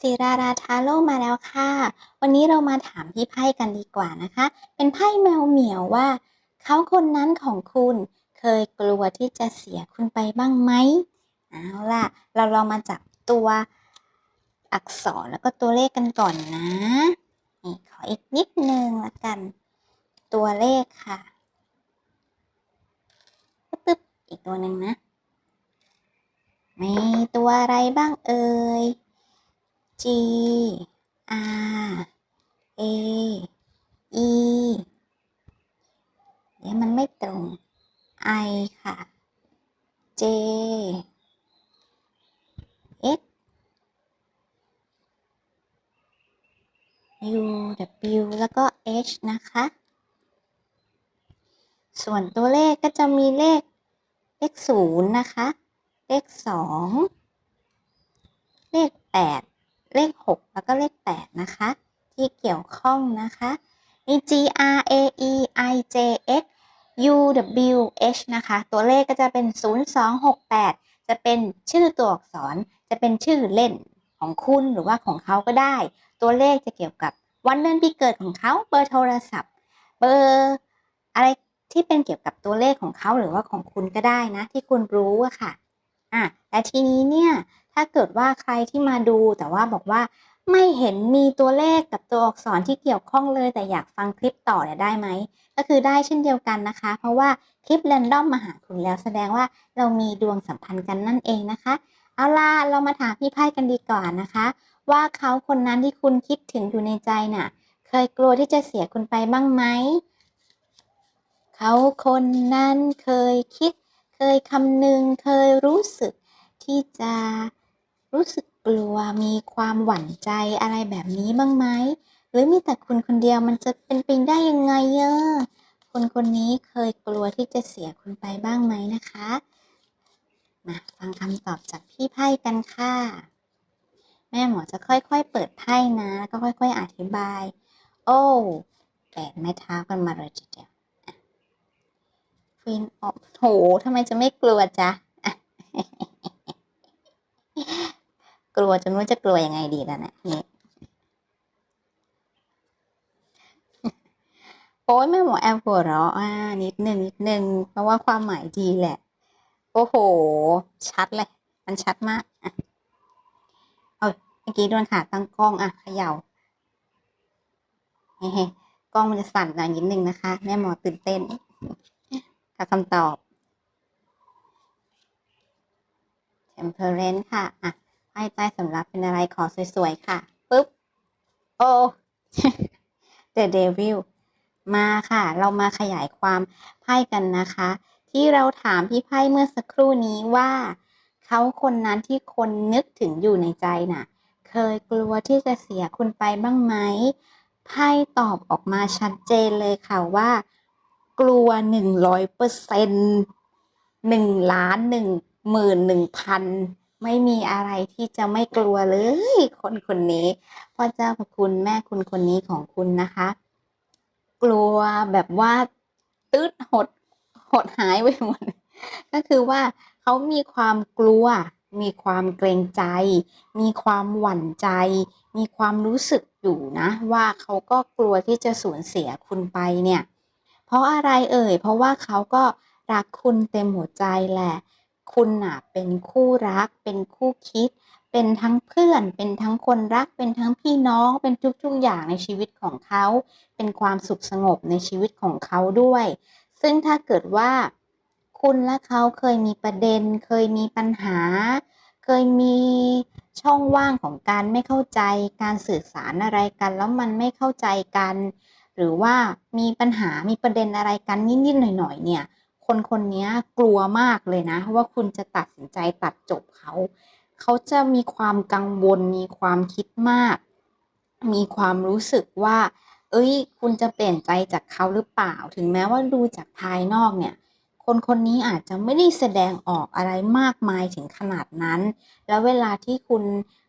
ศิราราทาโร่มาแล้วค่ะ วันนี้เรามาถามพี่ไพ่กันดีกว่านะคะ เป็นไพ่แมวเหมียวว่า เขาคนนั้นของคุณเคยกลัวที่จะเสียคุณไปบ้างไหมเอาล่ะ เราลองมาจับตัวอักษรแล้วก็ตัวเลขกันก่อนนะนี่ขออีกนิดนึงละกัน ตัวเลขค่ะปึ๊บอีกตัวหนึ่งนะ มีตัวอะไรบ้างเอ่ย G R A E เดี๋ยวมันไม่ตรง I ค่ะ J S U W แล้วก็ H นะคะ ส่วนตัวเลขก็จะมีเลข เลขศูนย์นะคะ เลขสอง เลขแปด เลขหกแล้วก็เลขแปดนะคะ ที่เกี่ยวข้องนะคะมี G R A E I J X U W H นะคะ ตัวเลขก็จะเป็น 0268 จะเป็นชื่อตัวอักษร จะเป็นชื่อเล่นของคุณหรือว่าของเขาก็ได้ ตัวเลขจะเกี่ยวกับวันเดือนปีเกิดของเขา เบอร์โทรศัพท์ เบอร์อะไรที่เป็นเกี่ยวกับตัวเลขของเขาหรือว่าของคุณก็ได้นะ ที่คุณรู้อะค่ะ อะและทีนี้เนี่ย ถ้าเกิดว่าใครที่มาดูแต่ว่าบอกว่าไม่เห็นมีตัวเลขกับตัวอักษรที่เกี่ยวข้องเลย แต่อยากฟังคลิปต่อเนี่ยได้ไหม ก็คือได้เช่นเดียวกันนะคะ เพราะว่าคลิปแรนดอมมาหาคุณแล้วแสดงว่าเรามีดวงสัมพันธ์กันนั่นเองนะคะ เอาล่ะเรามาถามพี่ไพ่กันดีกว่านะคะ ว่าเขาคนนั้นที่คุณคิดถึงอยู่ในใจน่ะ เคยกลัวที่จะเสียคุณไปบ้างไหมเขาคนนั้นเคยคิด เคยคำนึงเคยรู้สึกที่จะ รู้สึกกลัวมีความหวั่นใจอะไรแบบนี้บ้างไหมหรือมีแต่คุณคนเดียวมันจะเป็นไปได้ยังไงเออคนคนนี้เคยกลัวที่จะเสียคุณไปบ้างไหมนะคะ มาฟังคำตอบจากพี่ไพ่กันค่ะ แม่หมอจะค่อยๆเปิดไพ่นะแล้วก็ค่อย ๆ อธิบาย โอ้แปดไม้เท้ากันมาเลยทีเดียวฟินออกโหทำไมจะไม่กลัวจ๊ะ กลัวจนไม่รู้จะกลัวยังไงดีแล้วนะนี่โอ้ยแม่หมอแอลหัวเราะอ่านิดหนึ่งนิดหนึ่งเพราะว่าความหมายดีแหละ โอ้โห ชัดเลย มันชัดมากอะเอาเมื่อกี้โดนขาตั้งกล้องอะเขย่าเฮ้กล้องมันจะสั่นหน่อยนิดนึงนะคะ แม่หมอตื่นเต้นกับคำตอบ temperance ค่ะอะ ไพ่ใต้สำรับเป็นอะไรขอสวยๆ ค่ะปุ๊บ โอ้ the devil มาค่ะ เรามาขยายความไพ่กันนะคะ ที่เราถามพี่ไพ่เมื่อสักครู่นี้ว่าเขาคนนั้นที่คนนึกถึงอยู่ในใจน่ะ เคยกลัวที่จะเสียคุณไปบ้างไหมไพ่ตอบออกมาชัดเจนเลยค่ะว่า กลัวหนึ่งร้อยเปอร์เซ็นหนึ่งล้านหนึ่งหมื่นหนึ่งพัน ไม่มีอะไรที่จะไม่กลัวเลย คนคนนี้พ่อเจ้าพระคุณแม่คุณคนนี้ของคุณนะคะ กลัวแบบว่าตืดหดหดหายไปหมดก็คือว่าเขามีความกลัว มีความเกรงใจ มีความหวั่นใจ มีความรู้สึกอยู่นะ ว่าเขาก็กลัวที่จะสูญเสียคุณไปเนี่ย เพราะอะไรเอ่ย เพราะว่าเขาก็รักคุณเต็มหัวใจแหละ คุณน่ะเป็นคู่รัก เป็นคู่คิด เป็นทั้งเพื่อน เป็นทั้งคนรัก เป็นทั้งพี่น้อง เป็นทุกๆอย่างในชีวิตของเขา เป็นความสุขสงบในชีวิตของเขาด้วย ซึ่งถ้าเกิดว่าคุณและเขาเคยมีประเด็น เคยมีปัญหา เคยมีช่องว่างของการไม่เข้าใจ การสื่อสารอะไรกัน แล้วมันไม่เข้าใจกัน หรือว่ามีปัญหา มีประเด็นอะไรกันนิดๆหน่อยๆเนี่ย คนคนนี้กลัวมากเลยนะ ว่าคุณจะตัดสินใจตัดจบเขา เขาจะมีความกังวลมีความคิดมาก มีความรู้สึกว่า เอ้ย คุณจะเปลี่ยนใจจากเขาหรือเปล่า ถึงแม้ว่าดูจากภายนอกเนี่ย คนคนนี้อาจจะไม่ได้แสดงออกอะไรมากมายถึงขนาดนั้น แล้วเวลาที่คุณ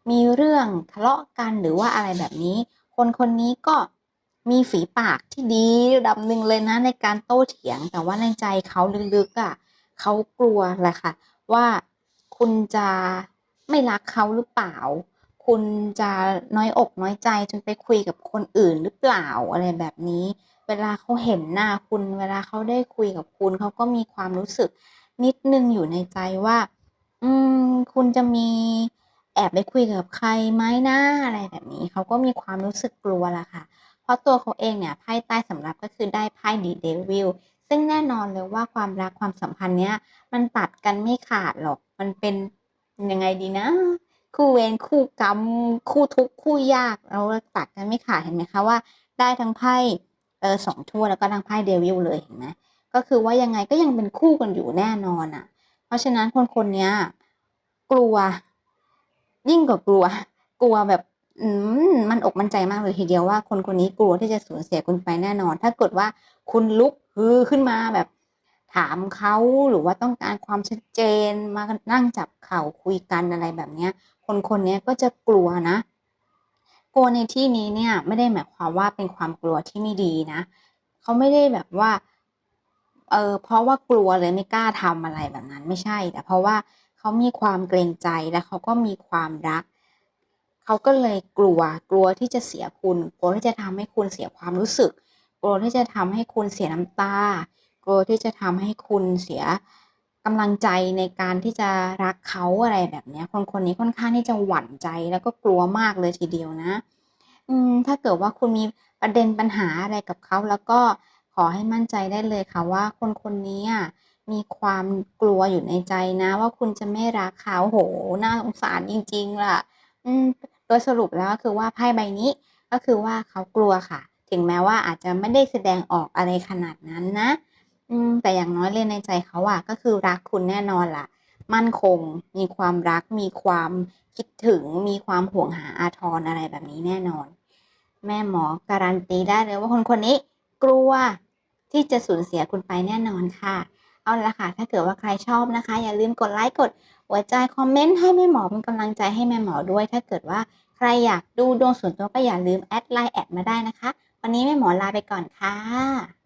มีเรื่องทะเลาะกันหรือว่าอะไรแบบนี้ คนคนนี้ก็ มีฝีปากที่ดีระดับหนึ่งเลยนะในการโต้เถียง แต่ว่าในใจเขาลึกๆอะเขากลัวแหละค่ะ ว่าคุณจะไม่รักเขาหรือเปล่า คุณจะน้อยอกน้อยใจจนไปคุยกับคนอื่นหรือเปล่าอะไรแบบนี้ เวลาเขาเห็นหน้าคุณ เวลาเขาได้คุยกับคุณเขาก็มีความรู้สึกนิดนึงอยู่ในใจว่า อืม คุณจะมีแอบไปคุยกับใครไหมนะอะไรแบบนี้ เขาก็มีความรู้สึกกลัวแหละค่ะ ราะตัวเขาเองเนี่ยไพ่ใต้สำรับก็คือได้ไพ่ The Devil ซึ่งแน่นอนเลยว่าความรักความสัมพันธ์เนี้ยมันตัดกันไม่ขาดหรอก มันเป็นยังไงดีนะ คู่เวรคู่กรรมคู่ทุกข์คู่ยากเราตัดกันไม่ขาดเห็นไหมคะว่า ได้ทั้งไพ่เอ่อ2ถ้วแล้วก็ทั้งไพ่ Devil เลยเห็นไหมก็คือว่ายังไงก็ยังเป็นคู่กันอยู่แน่นอนน่ะ เพราะฉะนั้นคนคนนี้กลัว ยิ่งกว่ากลัว กลัวแบบ มันอกมั่นใจมากเลยทีเดียวว่าคนคนนี้กลัวที่จะสูญเสียคุณไปแน่นอน ถ้าเกิดว่าคุณลุกฮือขึ้นมาแบบถามเขาหรือว่าต้องการความชัดเจนมานั่งจับเข่าคุยกันอะไรแบบเนี้ย คนคนนี้ก็จะกลัวนะ กลัวในที่นี้เนี่ยไม่ได้หมายความว่าเป็นความกลัวที่ไม่ดีนะเขาไม่ได้แบบว่าเออเพราะว่ากลัวเลยไม่กล้าทำอะไรแบบนั้นไม่ใช่ แต่เพราะว่าเขามีความเกรงใจและเขาก็มีความรัก เขาก็เลยกลัวกลัวที่จะเสียคุณ กลัวที่จะทำให้คุณเสียความรู้สึก กลัวที่จะทำให้คุณเสียน้ำตา กลัวที่จะทำให้คุณเสียกำลังใจในการที่จะรักเขาอะไรแบบนี้คนคนนี้ค่อนข้างที่จะหวั่นใจแล้วก็กลัวมากเลยทีเดียวนะ อืมถ้าเกิดว่าคุณมีประเด็นปัญหาอะไรกับเขาแล้วก็ขอให้มั่นใจได้เลยค่ะว่าคนคนนี้อะมีความกลัวอยู่ในใจนะ ว่าคุณจะไม่รักเขาโอ้โฮน่าสงสารจริงๆล่ะ อืม โดยสรุปแล้วก็คือว่าไพ่ใบนี้ก็คือว่าเขากลัวค่ะ ถึงแม้ว่าอาจจะไม่ได้แสดงออกอะไรขนาดนั้นนะอืมแต่อย่างน้อยเลยในใจเขาอะก็คือรักคุณแน่นอนล่ะ มั่นคง มีความรัก มีความคิดถึง มีความห่วงหาอาทรอะไรแบบนี้แน่นอน แม่หมอการันตีได้เลยว่าคนคนนี้กลัวที่จะสูญเสียคุณไปแน่นอนค่ะ เอาละค่ะ ถ้าเกิดว่าใครชอบนะคะ อย่าลืมกดไลค์กดหัวใจคอมเมนต์ให้แม่หมอเป็นกำลังใจให้แม่หมอด้วย ถ้าเกิดว่าใครอยากดูดวงส่วนตัวก็อย่าลืมแอดไลน์แอดมาได้นะคะ วันนี้แม่หมอลาไปก่อนค่ะ